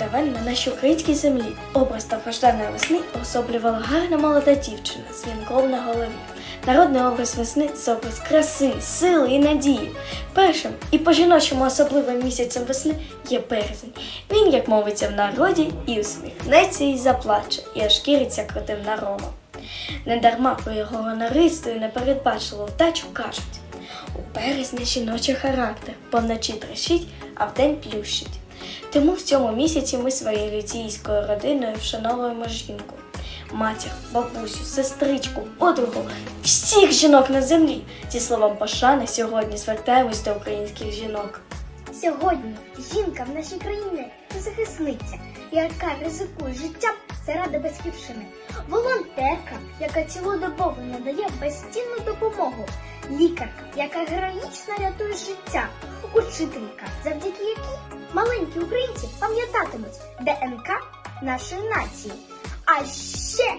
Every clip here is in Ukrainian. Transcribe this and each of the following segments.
давен на нашій українській землі. Образ довгожданої весни особлювала гарна молода дівчина з вінком на голові. Народний образ весни це образ краси, сили і надії. Першим і по-жіночому особливим місяцем весни є березень. Він, як мовиться в народі, і усміхнеться, і заплаче, і ошкіриться крутим нарогом. Недарма про його гонористу і непередбачливу вдачу кажуть. У березні жіночий характер, бо вночі трещить, а вдень плющить. Тому в цьому місяці ми своєю ліційською родиною вшановуємо жінку. Матір, бабусю, сестричку, подругу, всіх жінок на землі. Зі словом пошани сьогодні звертаємось до українських жінок. Сьогодні жінка в нашій країні це захисниця, яка ризикує життям заради батьківщини. Волонтерка, яка цілодобово надає безцінну допомогу. Лікарка, яка героїчно рятує життя. Учителька, завдяки якій маленькі українці пам'ятатимуть ДНК нашої нації. А ще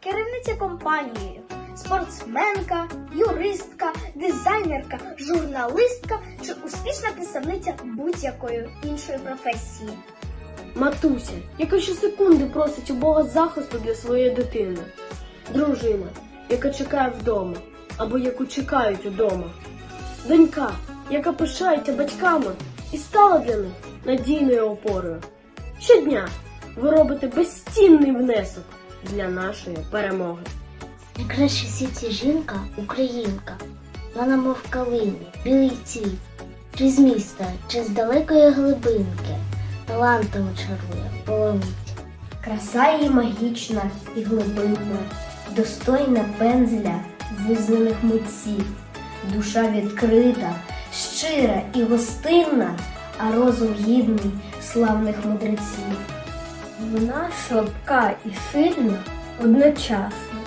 керівниця компанією, спортсменка, юристка, дизайнерка, журналистка чи успішна представниця будь-якої іншої професії. Матуся, яка щосекунди просить у Бога захисту для своєї дитини. Дружина, яка чекає вдома, або яку чекають удома. Донька, яка пишається батьками і стала для них надійною опорою. Щодня ви робите безцінний внесок для нашої перемоги. Найкраще в світі жінка українка. Вона мов калині, білий цвіт, чи з міста, чи з далекої глибинки, талантами чарує, половить. Краса її магічна і глибинна, достойна пензля визнаних митців, душа відкрита, щира і гостинна, а розум гідний славних мудреців. Вона слабка і сильна одночасно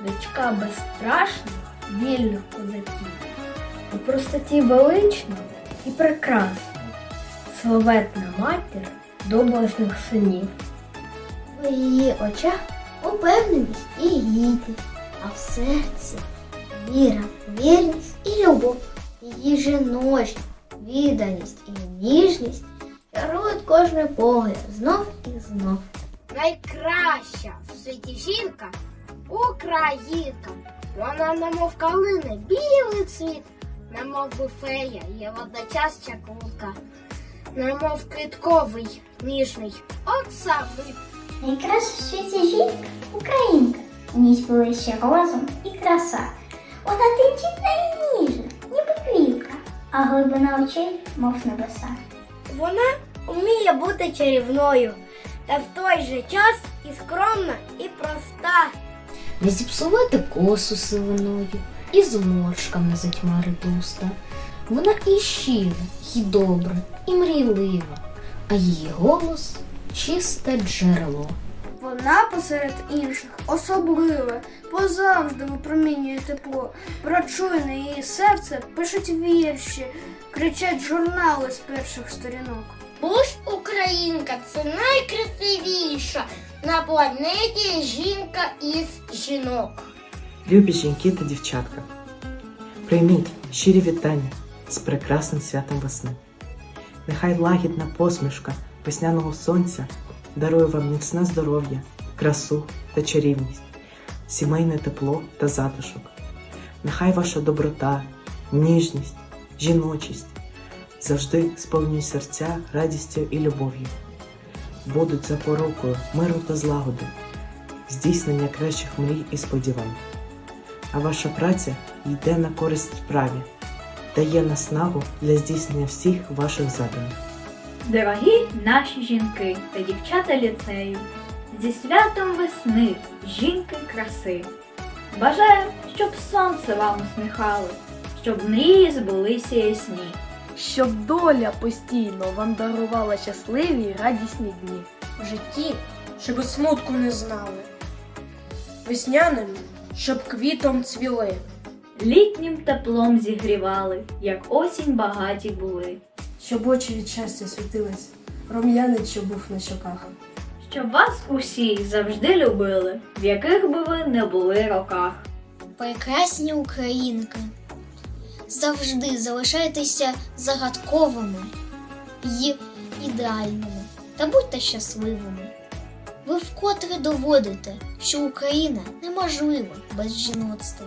дочка безстрашних, вільних козаків, у простоті велична і прекрасна, славетна матір доблесних синів. В її очах упевненість і гідність, а в серці віра, вірність і любов, її жіночність, відданість і ніжність чарують кожний погляд знов і знов. Найкраща в світі жінка українка. Вона немов калини, білий цвіт, немов би фея, є водночас чаклунка, немов квітковий, ніжний, от самий. Найкраща в світі жінка українка. У ній сплелися розум і краса. Вона ніби квітка, а глибина очей, мов небеса. Вона вміє бути чарівною, та в той же час і скромна, і проста. Не зіпсувати косу сивиною, і зморшкам не затьмарити уста. Вона і щира, і добра, і мрійлива, а її голос чисте джерело. Вона посеред інших особливе, позавжди випромінює тепло. Про чуйне її серце пишуть вірші, кричать журнали з перших сторінок. Бо українка це найкрасивіша на планеті жінка із жінок. Любі жінки та дівчатка, прийміть щирі вітання з прекрасним святом весни. Нехай лагідна посмішка весняного сонця дарує вам міцне здоров'я, красу та чарівність, сімейне тепло та затишок. Нехай ваша доброта, ніжність, жіночість завжди сповнюють серця радістю і любов'ю, будуть запорукою миру та злагоди, здійснення кращих мрій і сподівань. А ваша праця йде на користь справі, дає наснагу для здійснення всіх ваших задумів. Дорогі наші жінки та дівчата ліцею, зі святом весни, жінки краси. Бажаю, щоб сонце вам усміхало, щоб мрії збулися ясні. Щоб доля постійно вам дарувала щасливі й радісні дні. В житті, щоб смутку не знали. Весняним, щоб квітом цвіли. Літнім теплом зігрівали, як осінь багаті були. Щоб очі від щастя світились, рум'янець, що був на щоках. Щоб вас усі завжди любили, в яких би ви не були роках. Прекрасні українки. Завжди залишайтеся загадковими і ідеальними. та будьте щасливими. Ви вкотре доводите, що Україна неможлива без жіноцтва.